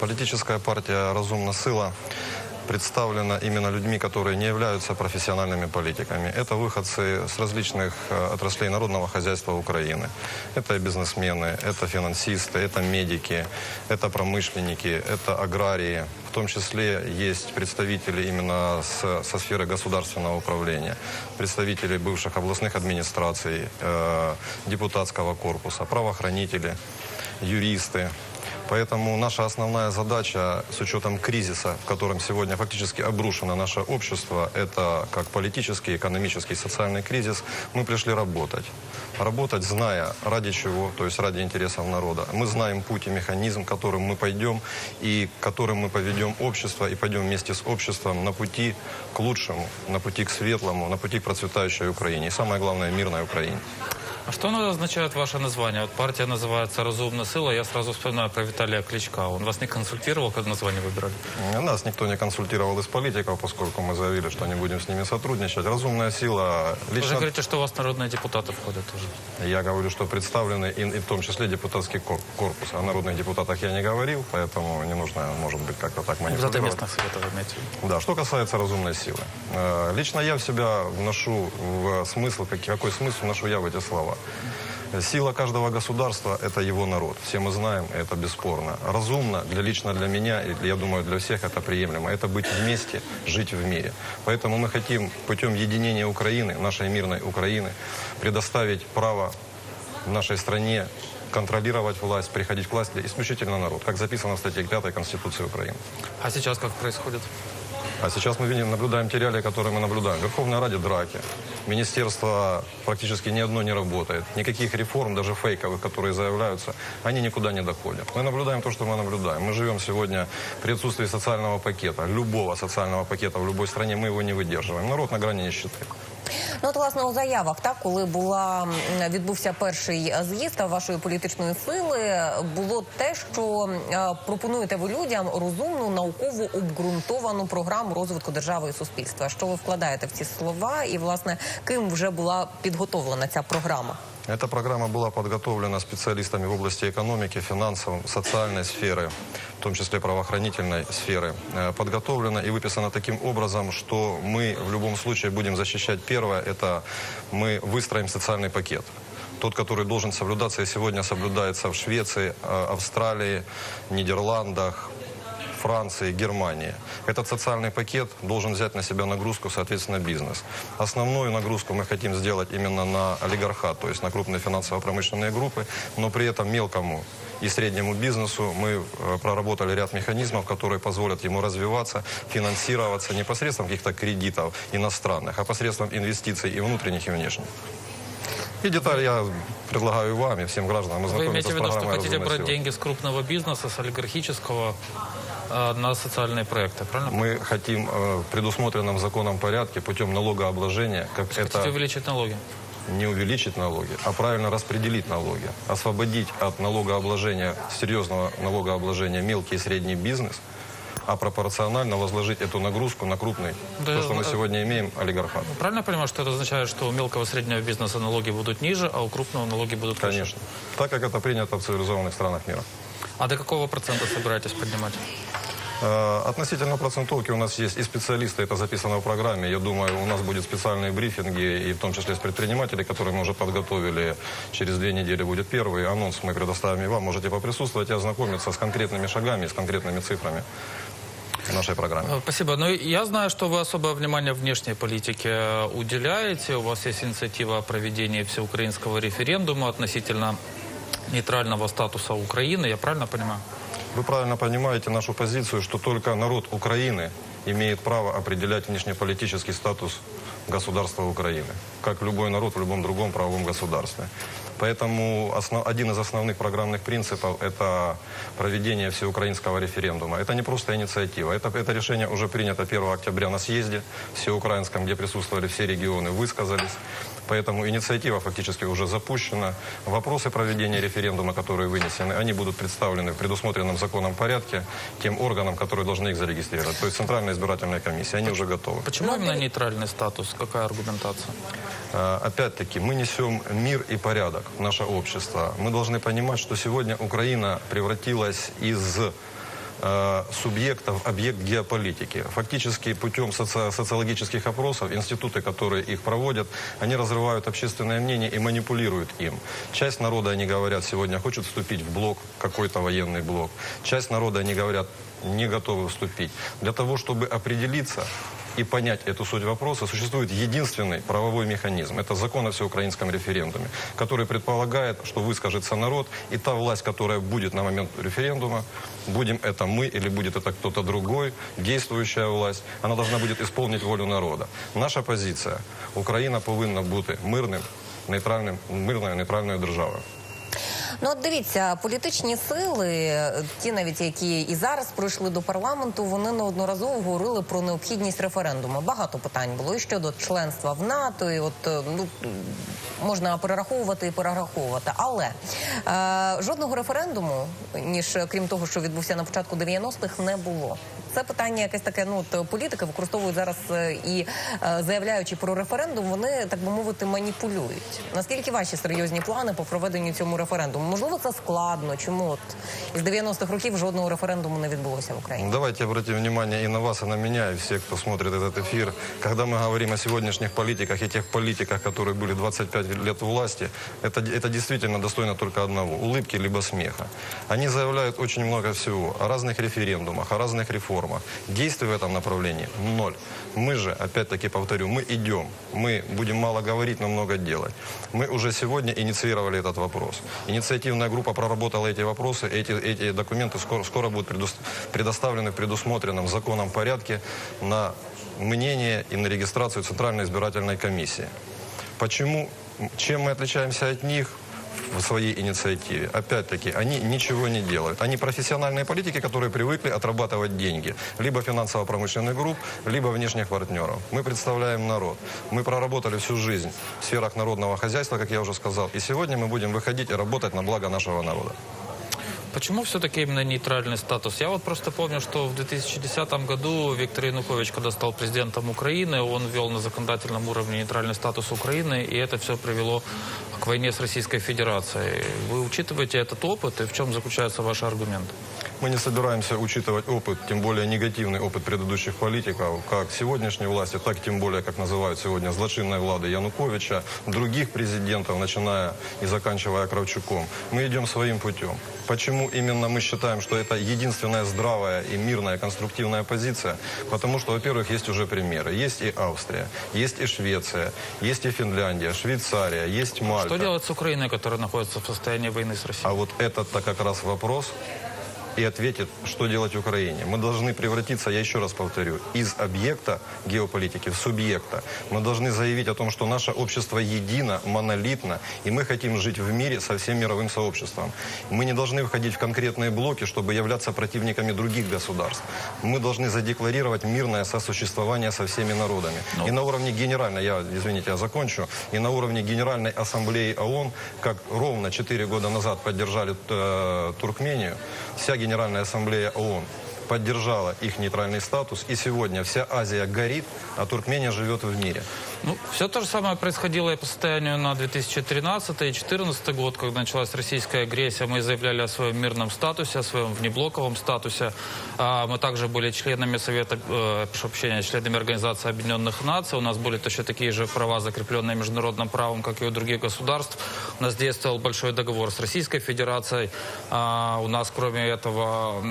Политическая партия «Разумна сила» представлена именно людьми, которые не являются профессиональными политиками. Это выходцы с различных э, отраслей народного хозяйства Украины. Это бизнесмены, это финансисты, это медики, это промышленники, это аграрии. В том числе есть представители именно с- со сферы государственного управления, представители бывших областных администраций, э, депутатского корпуса, правоохранители, юристы. Поэтому наша основная задача с учетом кризиса, в котором сегодня фактически обрушено наше общество, это как политический, экономический, социальный кризис, мы пришли работать. Работать, зная ради чего, то есть ради интересов народа. Мы знаем путь и механизм, которым мы пойдем и которым мы поведем общество и пойдем вместе с обществом на пути к лучшему, на пути к светлому, на пути к процветающей Украине. И самое главное, мирной Украине. А что оно означает ваше название? Вот партия называется «Разумная сила». Я сразу вспоминаю про Виталия Кличка. Он вас не консультировал, когда название выбирали? Нас никто не консультировал из политиков, поскольку мы заявили, что не будем с ними сотрудничать. Разумная сила Вы же лично... говорите, что у вас народные депутаты входят тоже. Я говорю, что представлены и, и в том числе депутатский кор- корпус. О народных депутатах я не говорил, поэтому не нужно, может быть, как-то так Депутаты манипулировать. местных советов виду. Да, что касается разумной силы. Э, Лично я в себя вношу в смысл, как- какой смысл вношу я в эти слова. Сила каждого государства – это его народ. Все мы знаем, это бесспорно. Разумно, для, лично для меня, и я думаю, для всех это приемлемо. Это быть вместе, жить в мире. Поэтому мы хотим путем единения Украины, нашей мирной Украины, предоставить право нашей стране контролировать власть, приходить к власти исключительно народ, как записано в статье 5 Конституции Украины. А сейчас как происходит? А сейчас мы видим, наблюдаем те реалии, которые мы наблюдаем. В Верховной Раде драки. Министерство практически ни одно не работает. Никаких реформ, даже фейковых, которые заявляются, они никуда не доходят. Мы наблюдаем то, что мы наблюдаем. Мы живем сегодня при отсутствии социального пакета, любого социального пакета в любой стране, мы его не выдерживаем. Народ на грани нищеты. Ну, от, власне, у заявах, так, коли була відбувся перший з'їзд вашої політичної сили, було те, що е, пропонуєте ви людям розумну, науково обґрунтовану програму розвитку держави і суспільства. Що ви вкладаєте в ці слова, і власне ким вже була підготовлена ця програма? Эта программа была подготовлена специалистами в области экономики, финансов, социальной сферы, в том числе правоохранительной сферы. Э, Подготовлена и выписана таким образом, что мы в любом случае будем защищать первое, это мы выстроим социальный пакет. Тот, который должен соблюдаться и сегодня соблюдается в Швеции, э, Австралии, Нидерландах, Франции, Германии. Этот социальный пакет должен взять на себя нагрузку, соответственно, бизнес. Основную нагрузку мы хотим сделать именно на олигархат, то есть на крупные финансово-промышленные группы, но при этом мелкому и среднему бизнесу мы э, проработали ряд механизмов, которые позволят ему развиваться, финансироваться не посредством каких-то кредитов иностранных, а посредством инвестиций и внутренних, и внешних. И детали я предлагаю вам и всем гражданам Вы ознакомиться имеете с в виду, что хотите «Разумная брать сила». деньги с крупного бизнеса, с олигархического на социальные проекты, правильно? Мы хотим э, в предусмотренном законом порядке путем налогообложения, как Хотите это увеличить налоги? не увеличить налоги, а правильно распределить налоги, освободить от налогообложения, серьезного налогообложения мелкий и средний бизнес, а пропорционально возложить эту нагрузку на крупный, Да, то, что мы э, сегодня имеем, олигархат. Правильно я понимаю, что это означает, что у мелкого и среднего бизнеса налоги будут ниже, а у крупного налоги будут выше? Конечно. Так, как это принято в цивилизованных странах мира. А до какого процента собираетесь поднимать? Э, Относительно процентовки у нас есть и специалисты, это записано в программе. Я думаю, у нас будут специальные брифинги, и в том числе с предпринимателей, которые мы уже подготовили. Через две недели будет первый анонс, мы предоставим и вам. Можете поприсутствовать и ознакомиться с конкретными шагами, с конкретными цифрами нашей программы. Э, Спасибо. Но я знаю, что вы особое внимание внешней политике э, уделяете. У вас есть инициатива о проведении всеукраинского референдума относительно нейтрального статуса Украины. Я правильно понимаю? Вы правильно понимаете нашу позицию, что только народ Украины имеет право определять внешнеполитический статус государства Украины, как любой народ в любом другом правовом государстве. Поэтому основ- один из основных программных принципов – это проведение всеукраинского референдума. Это не просто инициатива. Это, это решение уже принято 1 октября на съезде всеукраинском, где присутствовали все регионы, высказались. Поэтому инициатива фактически уже запущена. Вопросы проведения референдума, которые вынесены, они будут представлены в предусмотренном законом порядке тем органам, которые должны их зарегистрировать. То есть Центральная избирательная комиссия. Они уже готовы. Почему Ну, именно нейтральный статус? Какая аргументация? А, Опять-таки, мы несем мир и порядок в наше общество. Мы должны понимать, что сегодня Украина превратилась из э, субъектов объект геополитики. Фактически путем соци- социологических опросов институты, которые их проводят, они разрывают общественное мнение и манипулируют им. Часть народа, они говорят, сегодня хочет вступить в блок, какой-то военный блок. Часть народа, они говорят, не готовы вступить. Для того, чтобы определиться и понять эту суть вопроса, существует единственный правовой механизм. Это закон о всеукраинском референдуме, который предполагает, что выскажется народ, и та власть, которая будет на момент референдума, будем это мы или будет это кто-то другой, действующая власть, она должна будет исполнить волю народа. Наша позиция. Україна повинна бути мирним, нейтральним, мирною нейтральною державою. Ну, от дивіться, політичні сили, ті навіть які і зараз прийшли до парламенту, вони неодноразово говорили про необхідність референдуму. Багато питань було і щодо членства в НАТО, і от е, ну можна перераховувати і перераховувати. Але е, жодного референдуму, ніж крім того, що відбувся на початку 90-х, не було Це питання якесь таке. Ну от політики використовують зараз е, і е, заявляючи про референдум, вони так би мовити маніпулюють. Наскільки ваші серйозні плани по проведенню цьому референдуму? Можливо, це складно. Чому от із 90-х років жодного референдуму не відбулося в Україні? Давайте обратим внимание и на вас, и на меня, и всех, кто смотрит этот эфир. Когда мы говорим о сегодняшних политиках и тех политиках, которые были 25 лет у власти, это, это действительно достойно только одного – улыбки либо смеха. Они заявляют очень много всего о разных референдумах, о разных реформах. Действий в этом направлении – ноль. Мы же, опять-таки повторю, мы идем. Мы будем мало говорить, но много делать. Мы уже сегодня инициировали этот вопрос. Инициативная группа проработала эти вопросы. Эти, эти документы скоро, скоро будут предоставлены в предусмотренном законом порядке на мнение и на регистрацию Центральной избирательной комиссии. Почему? Чем мы отличаемся от них? В своей инициативе. Опять-таки, они ничего не делают. Они профессиональные политики, которые привыкли отрабатывать деньги. Либо финансово-промышленных групп, либо внешних партнеров. Мы представляем народ. Мы проработали всю жизнь в сферах народного хозяйства, как я уже сказал. И сегодня мы будем выходить и работать на благо нашего народа. Почему все-таки именно нейтральный статус? Я вот просто помню, что в 2010 году Виктор Янукович, когда стал президентом Украины, он ввел на законодательном уровне нейтральный статус Украины, и это все привело к войне с Российской Федерацией. Вы учитываете этот опыт, и в чем заключается ваш аргумент? Мы не собираемся учитывать опыт, тем более негативный опыт предыдущих политиков, как сегодняшней власти, так и тем более, как называют сегодня, злочинной влады Януковича, других президентов, начиная и заканчивая Кравчуком. Мы идем своим путем. Почему именно мы считаем, что это единственная здравая и мирная конструктивная позиция? Потому что, во-первых, есть уже примеры. Есть и Австрия, есть и Швеция, есть и Финляндия, Швейцария, есть Мальта. Что делать с Украиной, которая находится в состоянии войны с Россией? А вот этот-то как раз вопрос и ответит, что делать Украине. Мы должны превратиться, я еще раз повторю, из объекта геополитики в субъекта. Мы должны заявить о том, что наше общество едино, монолитно, и мы хотим жить в мире со всем мировым сообществом. Мы не должны входить в конкретные блоки, чтобы являться противниками других государств. Мы должны задекларировать мирное сосуществование со всеми народами. И на уровне генеральной, я, извините, я закончу, и на уровне Генеральной Ассамблеи ООН, как ровно 4 года назад поддержали э, Туркмению, вся Генеральная Ассамблея ООН поддержала их нейтральный статус, и сегодня вся Азия горит, а Туркмения живет в мире. Ну, все то же самое происходило и по состоянию на 2013 и 2014 год, когда началась российская агрессия. Мы заявляли о своем мирном статусе, о своем внеблоковом статусе. А, Мы также были членами Совета, э, прощения, членами Организации Объединенных Наций. У нас были точно такие же права, закрепленные международным правом, как и у других государств. У нас действовал большой договор с Российской Федерацией. А, У нас, кроме этого,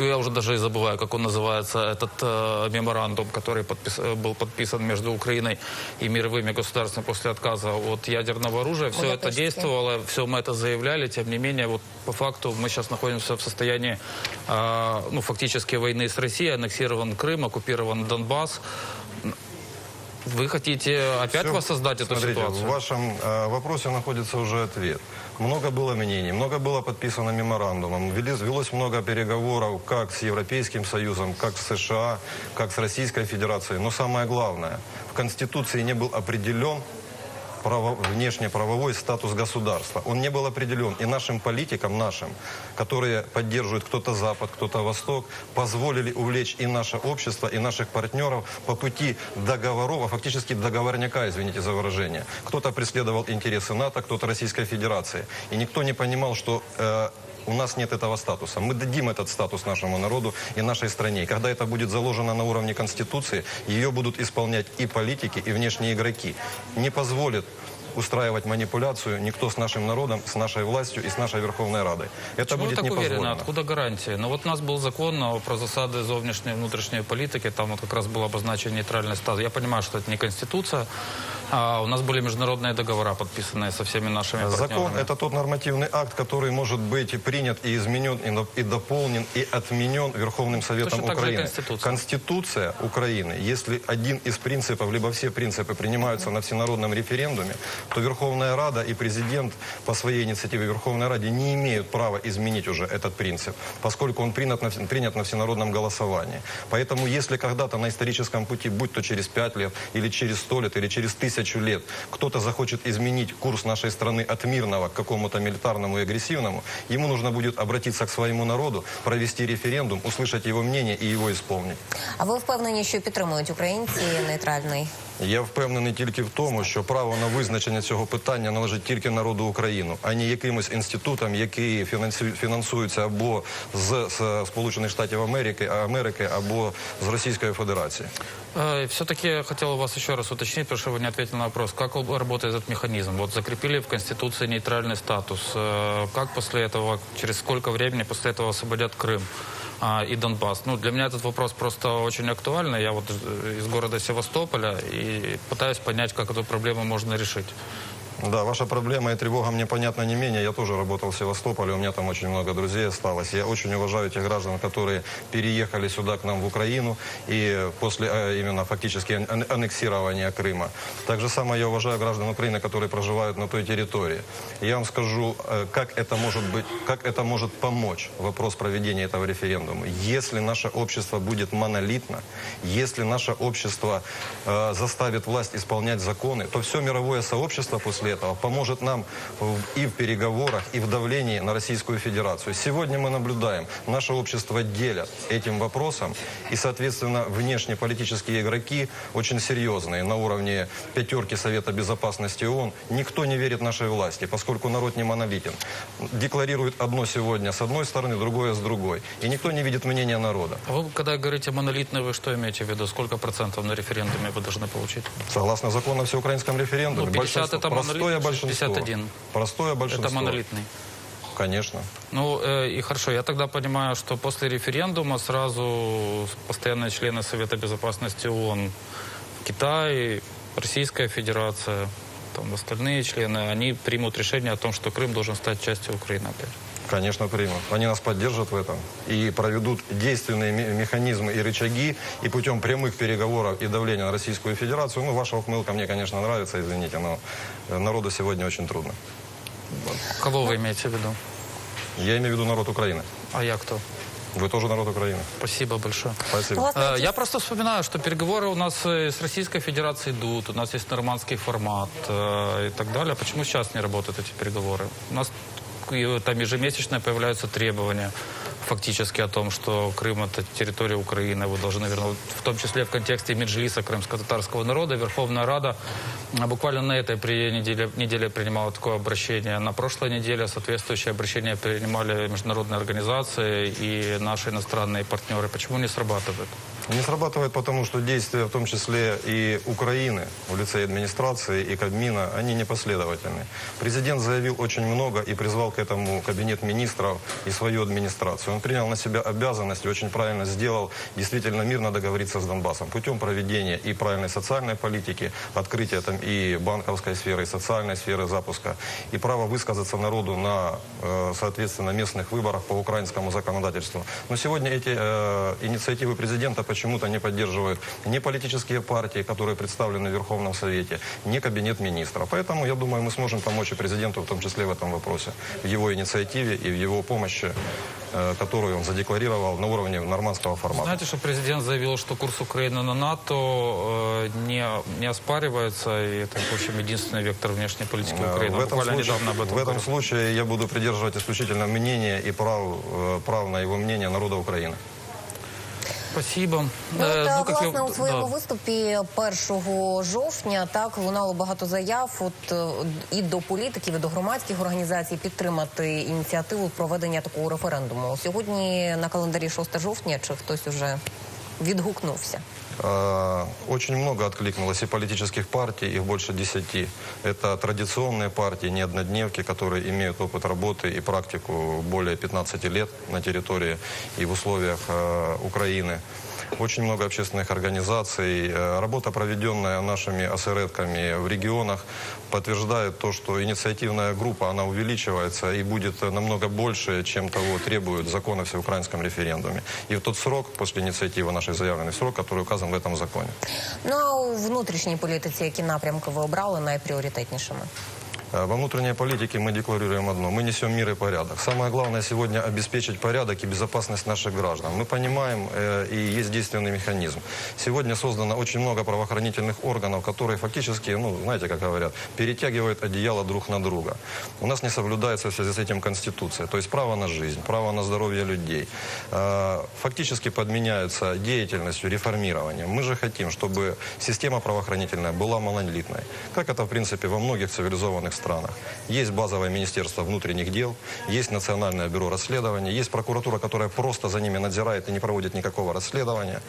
я уже даже и забываю, как он называется, этот э, меморандум, который подпис- э, был подписан между Украиной и мировыми государствами после отказа от ядерного оружия. Все это действовало, все мы это заявляли. Тем не менее, вот по факту мы сейчас находимся в состоянии, э, ну, фактически войны с Россией. Аннексирован Крым, оккупирован Донбасс. Вы хотите опять Всё. воссоздать эту Смотрите, ситуацию? в вашем э, вопросе находится уже ответ. Много было мнений, много было подписано меморандумом, велось много переговоров как с Европейским Союзом, как с США, как с Российской Федерацией. Но самое главное, в Конституции не был определен право- внешнеправовой статус государства. Он не был определен. И нашим политикам, нашим, которые поддерживают кто-то Запад, кто-то Восток, позволили увлечь и наше общество, и наших партнеров по пути договоров, а фактически договорняка, извините за выражение. Кто-то преследовал интересы НАТО, кто-то Российской Федерации. И никто не понимал, что э, У нас нет этого статуса. Мы дадим этот статус нашему народу и нашей стране. И когда это будет заложено на уровне Конституции, ее будут исполнять и политики, и внешние игроки. Не позволит устраивать манипуляцию никто с нашим народом, с нашей властью и с нашей Верховной Радой. Это Почему вы будет так не уверены? позволено. Откуда гарантии? Ну вот у нас был закон а, про засады зовнішньої і внутрішньої політики, там вот как раз был обозначен нейтральный статус. Я понимаю, что это не конституция, а у нас были международные договора, подписанные со всеми нашими Закон партнерами. – это тот нормативный акт, который может быть принят и изменен, и, доп- и дополнен, и отменен Верховным Советом Точно Украины. Конституция. Конституция Украины, если один из принципов, либо все принципы принимаются на всенародном референдуме, то Верховная Рада и президент по своей инициативе Верховной Раде не имеют права изменить уже этот принцип, поскольку он принят на, принят на всенародном голосовании. Поэтому если когда-то на историческом пути, будь то через пять лет, или через сто лет, или через тысячу лет, кто-то захочет изменить курс нашей страны от мирного к какому-то милитарному и агрессивному, ему нужно будет обратиться к своему народу, провести референдум, услышать его мнение и его исполнить. А ви впевнені, що підтримують українці нейтральний? Я впевнений тільки в тому, що право на визначення цього питання належить тільки народу України, а не якимось інститутам, які фінансу- фінансуються або з, з Сполучених Штатів Америки, Америки, або з Російської Федерації. Все-таки я хотел у вас еще раз уточнить, потому что вы не ответили на вопрос, как об- работает этот механизм. Вот закрепили в Конституции нейтральный статус. Э, Как после этого, через сколько времени после этого освободят Крым? А, и Донбасс. Ну, для меня этот вопрос просто очень актуальный. Я вот э, из города Севастополя и пытаюсь понять, как эту проблему можно решить. Да, ваша проблема и тревога мне понятна не менее. Я тоже работал в Севастополе, у меня там очень много друзей осталось. Я очень уважаю тех граждан, которые переехали сюда к нам в Украину и после э, именно фактически ан- аннексирования Крыма. Так же самое я уважаю граждан Украины, которые проживают на той территории. Я вам скажу, э, как это может быть, как это может помочь вопрос проведения этого референдума. Если наше общество будет монолитно, если наше общество э, заставит власть исполнять законы, то все мировое сообщество после этого поможет нам и в переговорах, и в давлении на Российскую Федерацию. Сегодня мы наблюдаем, наше общество делят этим вопросом, и, соответственно, внешнеполитические игроки очень серьезные на уровне пятерки Совета Безопасности ООН. Никто не верит нашей власти, поскольку народ не монолитен. Декларирует одно сегодня с одной стороны, другое с другой. И никто не видит мнения народа. А вы, когда говорите монолитный, вы что имеете в виду? Сколько процентов на референдуме вы должны получить? Согласно закону о всеукраинском референдуме, Ну, 50 большинство- это монолит, простое большинство. 51. Простое большинство. Это монолитный. Конечно. Ну э, и хорошо, я тогда понимаю, что после референдума сразу постоянные члены Совета Безопасности ООН, Китай, Российская Федерация, там остальные члены, они примут решение о том, что Крым должен стать частью Украины опять. Конечно, примут. Они нас поддержат в этом и проведут действенные ме- механизмы и рычаги, и путем прямых переговоров и давления на Российскую Федерацию. Ну, ваша ухмылка мне, конечно, нравится, извините, но э, народу сегодня очень трудно. Кого вы имеете в виду? Я имею в виду народ Украины. А я кто? Вы тоже народ Украины. Спасибо большое. Спасибо. Э, Я просто вспоминаю, что переговоры у нас э, с Российской Федерацией идут, у нас есть нормандский формат и так далее. Почему сейчас не работают эти переговоры? У нас э, там ежемесячно появляются требования фактически о том, что Крым это территория Украины, вы должны вернуть, в том числе в контексте Меджлиса крымско-татарского народа. Верховная Рада буквально на этой неделе, неделе принимала такое обращение. На прошлой неделе соответствующее обращение принимали международные организации и наши иностранные партнеры. Почему не срабатывает? Не срабатывает потому, что действия, в том числе и Украины, в лице администрации и Кабмина, они непоследовательны. Президент заявил очень много и призвал к этому кабинет министров и свою администрацию. Он принял на себя обязанность и очень правильно сделал действительно мирно договориться с Донбассом путем проведения и правильной социальной политики, открытия там и банковской сферы, и социальной сферы запуска, и право высказаться народу на, э, соответственно, местных выборах по украинскому законодательству. Но сегодня эти э, инициативы президента почему-то не поддерживают ни политические партии, которые представлены в Верховном Совете, ни Кабинет министров. Поэтому, я думаю, мы сможем помочь и президенту, в том числе в этом вопросе, в его инициативе и в его помощи, э, которую он задекларировал на уровне нормандского формата. Знаете, что президент заявил, что курс Украины на НАТО э, не, не оспаривается, и это, в общем, единственный вектор внешней политики Украины. В этом, Буквально случае, об этом в этом говорил. случае я буду придерживать исключительно мнение и прав, э, прав на его мнение народа Украины. Спасибо. Ну, та, от, а, я- власне, у своєму да. виступі 1 жовтня так лунало багато заяв от е, і до політиків, і до громадських організацій підтримати ініціативу проведення такого референдуму. Сьогодні на календарі 6 жовтня. Чи хтось уже відгукнувся? Э, Очень много откликнулось и политических партий, их больше десяти. Это традиционные партии, не однодневки, которые имеют опыт работы и практику более 15 лет на территории и в условиях э, Украины. Очень много общественных организаций. Э, Работа, проведенная нашими осередками в регионах, подтверждает то, что инициативная группа, она увеличивается и будет намного больше, чем того требует закон о всеукраинском референдуме. И в тот срок, после инициативы нашей заявленный срок, который указан в этом законе. Ну а у внутрішній політиці, які напрямки ви обрали найпріоритетнішими? Э, Во внутренней политике мы декларируем одно. Мы несем мир и порядок. Самое главное сегодня обеспечить порядок и безопасность наших граждан. Мы понимаем, э, и есть действенный механизм. Сегодня создано очень много правоохранительных органов, которые фактически, ну, знаете, как говорят, перетягивают одеяло друг на друга. У нас не соблюдается в связи с этим Конституция. То есть право на жизнь, право на здоровье людей. Э, Фактически подменяются деятельностью, реформированием. Мы же хотим, чтобы система правоохранительная была монолитной. Как это, в принципе, во многих цивилизованных странах. Есть базовое Министерство внутренних дел, есть Национальное бюро расследований, есть прокуратура, которая просто за ними надзирает и не проводит никакого расследования.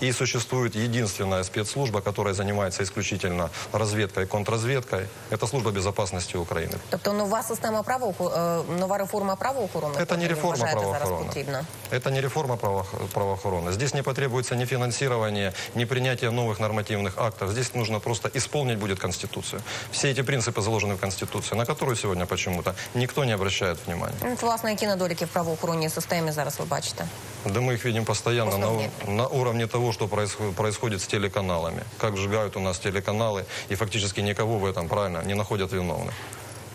И существует единственная спецслужба, которая занимается исключительно разведкой и контрразведкой. Это служба безопасности Украины. Тобто нова система правоохорони, нова реформа правоохорони? Это не ви реформа вважаєте, зараз правоохороны. потрібна? Это не реформа право- правоохороны. Здесь не потребуется ни финансирования, ни принятия новых нормативных актов. Здесь нужно просто исполнить будет Конституцию. Все эти принципы заложены в Конституции, на которую сегодня почему-то никто не обращает внимания. Ну, от, власне, які недоліки в правоохоронній системі зараз ви бачите? Да мы их видим постоянно на, Основные. у- на уровне того, что происходит, происходит с телеканалами. Как сжигают у нас телеканалы, и фактически никого в этом, правильно, не находят виновных.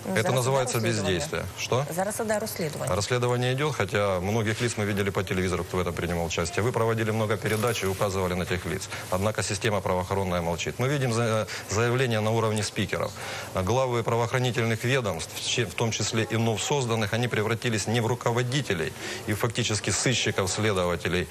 Ну, Это зараз іде называется розслідування. бездействие. Что? Зараз іде розслідування. Расследование идет, хотя многих лиц мы видели по телевизору, кто в этом принимал участие. Вы проводили много передач и указывали на тех лиц. Однако система правоохранная молчит. Мы видим за- заявления на уровне спикеров. А Главы правоохранительных ведомств, в че- в том числе и вновь созданных, они превратились не в руководителей и фактически сыщиков, следователей,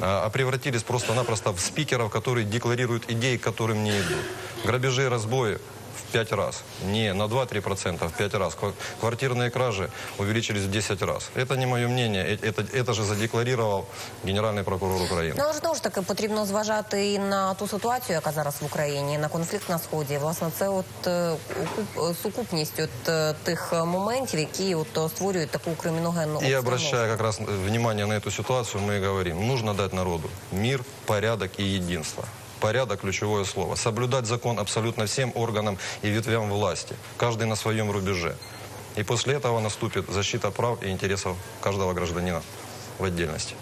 а а превратились просто-напросто в спикеров, которые декларируют идеи, к которым не идут. Грабежи и разбои в пять раз. Не на 2-3%, в пять раз. Ква- Квартирные кражи увеличились в 10 раз. Это не мое мнение. Э- Это, это же задекларировал генеральный прокурор Украины. Ну, але ж знову ж таки потрібно зважати і на ту ситуацію, яка зараз в Україні, на конфлікт на сході. Власне, це от е, окуп- е, сукупність от е, тих е, моментів, які от е, створюють таку криміногенну И обстановку. обращая как раз э, внимание на эту ситуацию, мы и говорим, нужно дать народу мир, порядок и единство. Порядок – ключевое слово. Соблюдать закон абсолютно всем органам и ветвям власти. Каждый на своем рубеже. И после этого наступит защита прав и интересов каждого гражданина в отдельности.